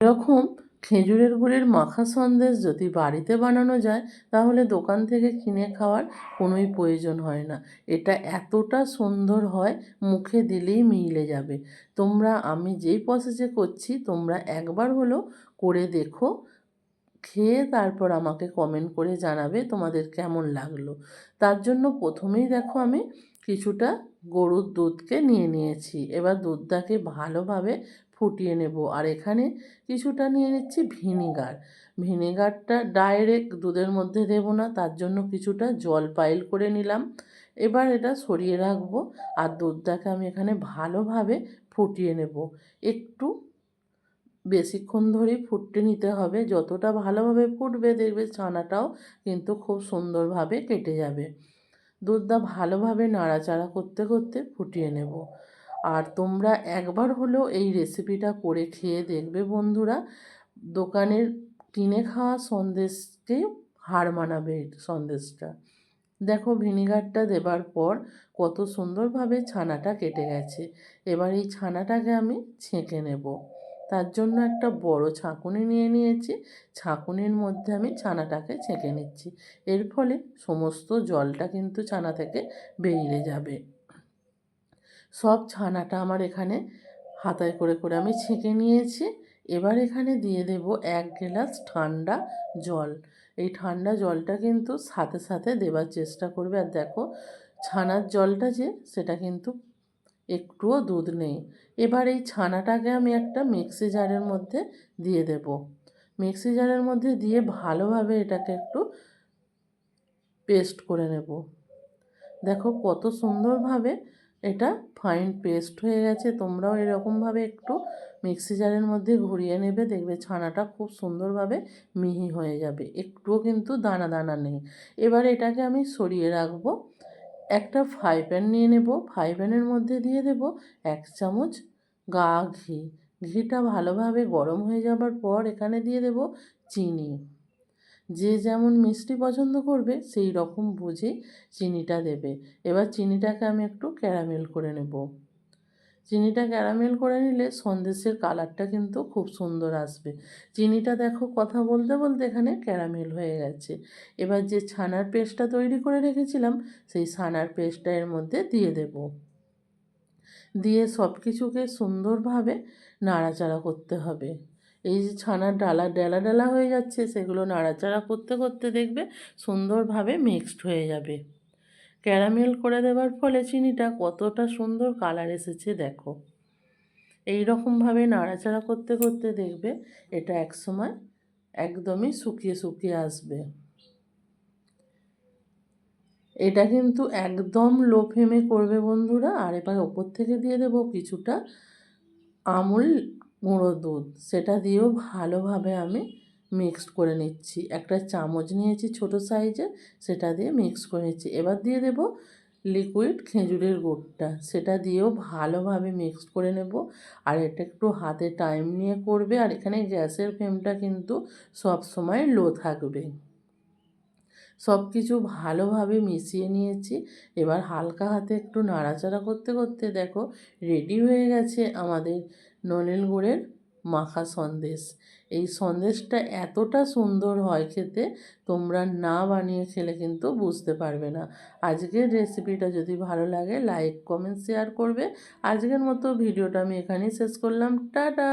এরকম খেজুরের গুড়ের মাখা সন্দেশ যদি বাড়িতে বানানো যায়, তাহলে দোকান থেকে কিনে খাওয়ার কোনোই প্রয়োজন হয় না। এটা এতটা সুন্দর হয়, মুখে দিলেই মিলে যাবে। তোমরা, আমি যেই প্রসেসে করছি, তোমরা একবার হলো করে দেখো, খেয়ে তারপর আমাকে কমেন্ট করে জানাবে তোমাদের কেমন লাগল। তার জন্য প্রথমেই দেখো আমি কিছুটা গরুর দুধকে নিয়ে নিয়েছি। এবার দুধটাকে ভালোভাবে ফুটিয়ে নেব। আর এখানে কিছুটা নিয়ে নিচ্ছি ভিনিগার। ভিনেগারটা ডাইরেক্ট দুধের মধ্যে দেব না, তার জন্য কিছুটা জল পাইল করে নিলাম। এবার এটা সরিয়ে রাখব আর দুধটাকে আমি এখানে ভালোভাবে ফুটিয়ে নেব। একটু বেশিক্ষণ ধরেই ফুটতে নিতে হবে। যতটা ভালোভাবে ফুটবে দেখবে ছানাটাও কিন্তু খুব সুন্দরভাবে কেটে যাবে। দুধটা ভালোভাবে নাড়াচাড়া করতে করতে ফুটিয়ে নেব। আর তোমরা একবার হলেও এই রেসিপিটা করে খেয়ে দেখবে বন্ধুরা। দোকানের কিনে খাওয়া সন্দেশকে হার মানাবে সন্দেশটা। দেখো ভিনিগারটা দেবার পর কত সুন্দরভাবে ছানাটা কেটে গেছে। এবার এই ছানাটাকে আমি ছেঁকে নেব। তার জন্য একটা বড় ছাঁকুনি নিয়ে নিয়েছি। ছাঁকুনির মধ্যে আমি ছানাটাকে ছেঁকে নিচ্ছি। এর ফলে সমস্ত জলটা কিন্তু ছানা থেকে বেরিয়ে যাবে। সব ছানাটা আমার এখানে হাতায় করে করে আমি ছেঁকে নিয়েছি। এবার এখানে দিয়ে দেব এক গ্লাস ঠান্ডা জল। এই ঠান্ডা জলটা কিন্তু সাথে সাথে দেবার চেষ্টা করবে। আর দেখো, ছানার জলটা যে, সেটা কিন্তু একটুও দুধ নেই। এবার এই ছানাটাকে আমি একটা মিক্সি জারের মধ্যে দিয়ে দেব। মিক্সি জারের মধ্যে দিয়ে ভালোভাবে এটাকে একটু পেস্ট করে নেব। দেখো কত সুন্দরভাবে এটা ফাইন পেস্ট হয়ে গেছে। তোমরাও এরকমভাবে একটু মিক্সি জারের মধ্যে ঘুরিয়ে নেবে। দেখবে ছানাটা খুব সুন্দরভাবে মিহি হয়ে যাবে। একটুও কিন্তু দানা দানা নেই। এবার এটাকে আমি সরিয়ে রাখব। একটা ফ্রাই প্যান নিয়ে নেব। ফ্রাই প্যানের মধ্যে দিয়ে দেব এক চামচ গা ঘি। ঘিটা ভালোভাবে গরম হয়ে যাবার পর এখানে দিয়ে দেব চিনি। যে যেমন মিষ্টি পছন্দ করবে, সেই রকম বুঝে চিনিটা দেবে। এবার চিনিটাকে আমি একটু ক্যারামেল করে নেব। চিনিটা ক্যারামেল করে নিলে সন্দেশের কালারটা কিন্তু খুব সুন্দর আসবে। চিনিটা দেখো কথা বলতে বলতে এখানে ক্যারামেল হয়ে গেছে। এবার যে ছানার পেস্টটা তৈরি করে রেখেছিলাম, সেই ছানার পেস্টটা এর মধ্যে দিয়ে দেব। দিয়ে সব কিছুকে সুন্দরভাবে নাড়াচাড়া করতে হবে। এই যে ছানার ডালা, ডেলা ডেলা হয়ে যাচ্ছে, সেগুলো নাড়াচাড়া করতে করতে দেখবে সুন্দরভাবে মিক্সড হয়ে যাবে। ক্যারামেল করে দেওয়ার ফলে চিনিটা কতটা সুন্দর কালার এসেছে দেখো। এই রকমভাবে নাড়াচাড়া করতে করতে দেখবে এটা একসময় একদমই শুকিয়ে শুকিয়ে আসবে। এটা কিন্তু একদম লো ফ্লেমে করবে বন্ধুরা। আর এবার ওপর থেকে দিয়ে দেবো কিছুটা আমুল গুঁড়ো দুধ। সেটা দিয়েও ভালোভাবে আমি মিক্সড করে নিচ্ছি। একটা চামচ নিয়েছি ছোট সাইজের সেটা দিয়ে মিক্স করে নিচ্ছি। এবার দিয়ে দেব লিকুইড খেজুরের গুড়টা। সেটা দিয়েও ভালোভাবে মিক্সড করে নেব। আর এটা একটু হাতে টাইম নিয়ে করবে। আর এখানে গ্যাসের ফ্লেমটা কিন্তু সব সময় লো থাকবে। সব কিছু ভালোভাবে মিশিয়ে নিয়েছি। এবার হালকা হাতে একটু নাড়াচাড়া করতে করতে দেখো রেডি হয়ে গেছে আমাদের নলেন গুড়ের মাখা সন্দেশ। এই সন্দেশটা এতটা সুন্দর হয় খেতে, তোমরা না বানিয়ে খেলে কিন্তু বুঝতে পারবে না। আজকের রেসিপিটা যদি ভালো লাগে লাইক কমেন্ট শেয়ার করবে। আজকের মতো ভিডিওটা আমি এখানেই শেষ করলাম। টাটা!